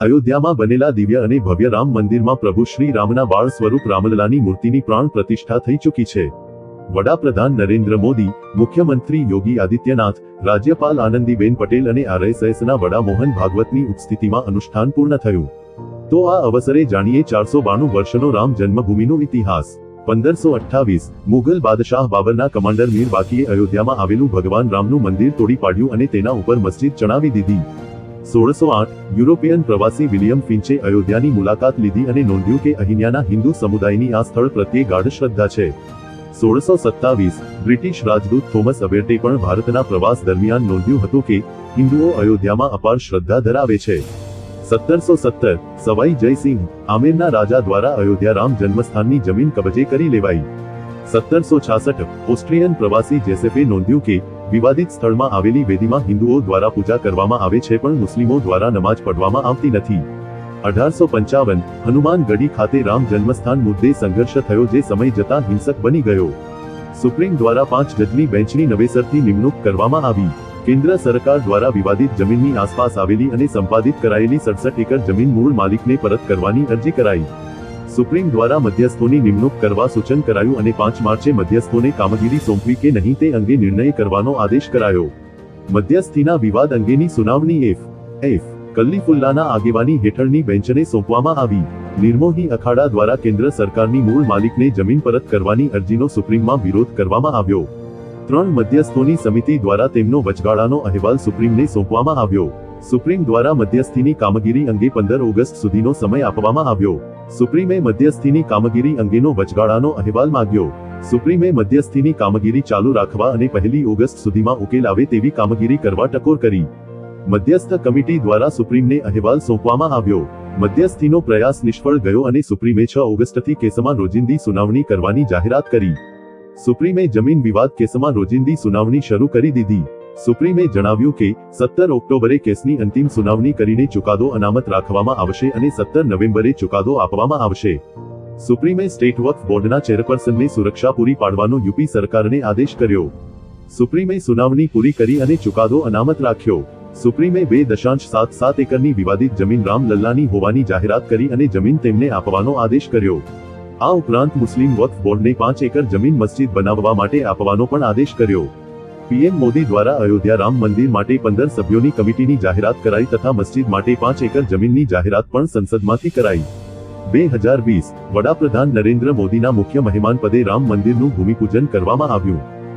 અયોધ્યામાં બનેલા દિવ્ય અને ભવ્ય રામ મંદિરમાં પ્રભુ શ્રી રામના બાળ સ્વરૂપ રામલલાની મૂર્તિની પ્રાણ પ્રતિષ્ઠા થઈ ચૂકી છે. વડાપ્રધાન નરેન્દ્ર મોદી, મુખ્યમંત્રી યોગી આદિત્યનાથ, રાજ્યપાલ આનંદીબેન પટેલ અને આરએસએસના વડા મોહન ભાગવતની ઉપસ્થિતિમાં અનુષ્ઠાન પૂર્ણ થયું. તો આ અવસરે જાણીએ ચારસો બાણું વર્ષનો રામ જન્મભૂમિનો ઇતિહાસ. પંદરસો અઠ્ઠાવીસ મુઘલ બાદશાહ બાબરના કમાન્ડર મીર બાકીએ અયોધ્યામાં આવેલું ભગવાન રામનું મંદિર તોડી પાડ્યું અને તેના ઉપર મસ્જિદ ચણાવી દીધી. સોળસો આઠ, યુરોપિયન પ્રવાસી વિલિયમ ફિન્ચે અયોધ્યાની મુલાકાત લીધી અને નોંધ્યું કે અહીંયાના હિન્દુ સમુદાયની આ સ્થળ પ્રત્યે ગાઢ શ્રદ્ધા છે. સોળસો સત્તાવીસ, બ્રિટિશ રાજદૂત થોમસ અબેર્ટે પણ ભારતના પ્રવાસ દરમિયાન નોંધ્યું હતું કે હિન્દુઓ અયોધ્યામાં અપાર શ્રદ્ધા ધરાવે છે. સત્તરસો સત્તર, સવાઈ જયસિંહ, આમેરના રાજા દ્વારા અયોધ્યા રામ જન્મસ્થાનની જમીન કબજે કરી લેવાઈ. સત્તરસો છાસઠ, ઓસ્ટ્રિયન પ્રવાસી જેસેફે નોંધ્યું કે વિવાદિત સ્થળમાં આવેલી વેદીમાં હિન્દુઓ દ્વારા પૂજા કરવામાં આવે છે પણ મુસ્લિમો દ્વારા નમાજ પઢવામાં આવતી નથી. અઢારસો પંચાવન હનુમાનગઢી ખાતે રામ જન્મસ્થાન મુદ્દે સંઘર્ષ થયો જે સમય જતાં હિંસક બની ગયો. સુપ્રીમ દ્વારા પાંચ જજની બેન્ચની નવેસરથી નિમણૂક કરવામાં આવી. કેન્દ્ર સરકાર દ્વારા વિવાદિત જમીનની આસપાસ આવેલી અને સંપાદિત કરાયેલી સડસઠ એકર જમીન મૂળ માલિકને પરત કરવાની અરજી કરાઈ. સુપ્રીમ દ્વારા મધ્યસ્થોની નિમણૂક કરવા સૂચન કરાયું અને પાંચ માર્ચે મધ્યસ્થોને કામગીરી સોંપવી કે નહીં તે અંગે નિર્ણય કરવાનો આદેશ કરાયો. મધ્યસ્થીના વિવાદ અંગેની સુનાવણી એફ. એફ. કલ્લીફુલ્લાના આગેવાની હેઠળની બેન્ચને સોંપવામાં આવી. નિર્મોહી અખાડા દ્વારા કેન્દ્ર સરકારની મૂળ માલિકને જમીન પરત કરવાની અરજીનો સુપ્રીમમાં વિરોધ કરવામાં આવ્યો. ત્રણ મધ્યસ્થોની સમિતિ દ્વારા તેમનો વચગાળાનો અહેવાલ સુપ્રીમને સોંપવામાં આવ્યો. સુપ્રીમ દ્વારા મધ્યસ્થીની કામગીરી અંગે પંદર ઓગસ્ટ સુધીનો સમય આપવામાં આવ્યો. સુપ્રીમે મધ્યસ્થીની કામગીરી અંગેનો વચગાળાનો અહેવાલ માંગ્યો. સુપ્રીમે મધ્યસ્થીની કામગીરી ચાલુ રાખવા અને પહેલી ઓગસ્ટ સુધીમાં ઉકેલ આવે તેવી કામગીરી કરવા ટકોર કરી. મધ્યસ્થ કમિટી દ્વારા સુપ્રીમને અહેવાલ સોંપવામાં આવ્યો. મધ્યસ્થીનો પ્રયાસ નિષ્ફળ ગયો અને સુપ્રીમે છ ઓગસ્ટથી કેસમાં રોજિંદી સુનાવણી કરવાની જાહેરાત કરી. સુપ્રીમે જમીન વિવાદ કેસમાં રોજિંદી સુનાવણી શરૂ કરી દીધી. સુપ્રીમે જણાવ્યું કે, સત્તર ઓક્ટોબરે કેસની અંતિમ સુનાવણી કરીને ચુકાદો અનામત રાખવામાં આવશે અને સત્તર નવેમ્બરે ચુકાદો આપવામાં આવશે. સુપ્રીમે સ્ટેટ વક્ફ બોર્ડના ચેરપર્સનને સુરક્ષા પૂરી પાડવાનો યુપી સરકારને આદેશ કર્યો. સુપ્રીમે સુનાવણી પૂરી કરી અને ચુકાદો અનામત રાખ્યો. સુપ્રીમે બે દશાંશ સાત સાત એકરની વિવાદિત જમીન રામ લલ્લાની હોવાની જાહેરાત કરી અને જમીન તેમને આપવાનો આદેશ કર્યો. આ ઉપરાંત મુસ્લિમ વક્ફ બોર્ડને પાંચ એકર જમીન મસ્જિદ બનાવવા માટે આપવાનો પણ આદેશ કર્યો. પીએમ મોદી દ્વારા અયોધ્યા રામ મંદિર માટે પંદર સભ્યોની કમિટીની જાહેરાત કરાઈ તથા મસ્જિદ માટે પાંચ એકર જમીનની જાહેરાત પણ સંસદમાંથી કરાઈ. બે હજાર વીસ વડાપ્રધાન નરેન્દ્ર મોદીના મુખ્ય મહેમાન પદે રામ મંદિરનું ભૂમિપૂજન કરવામાં આવ્યું.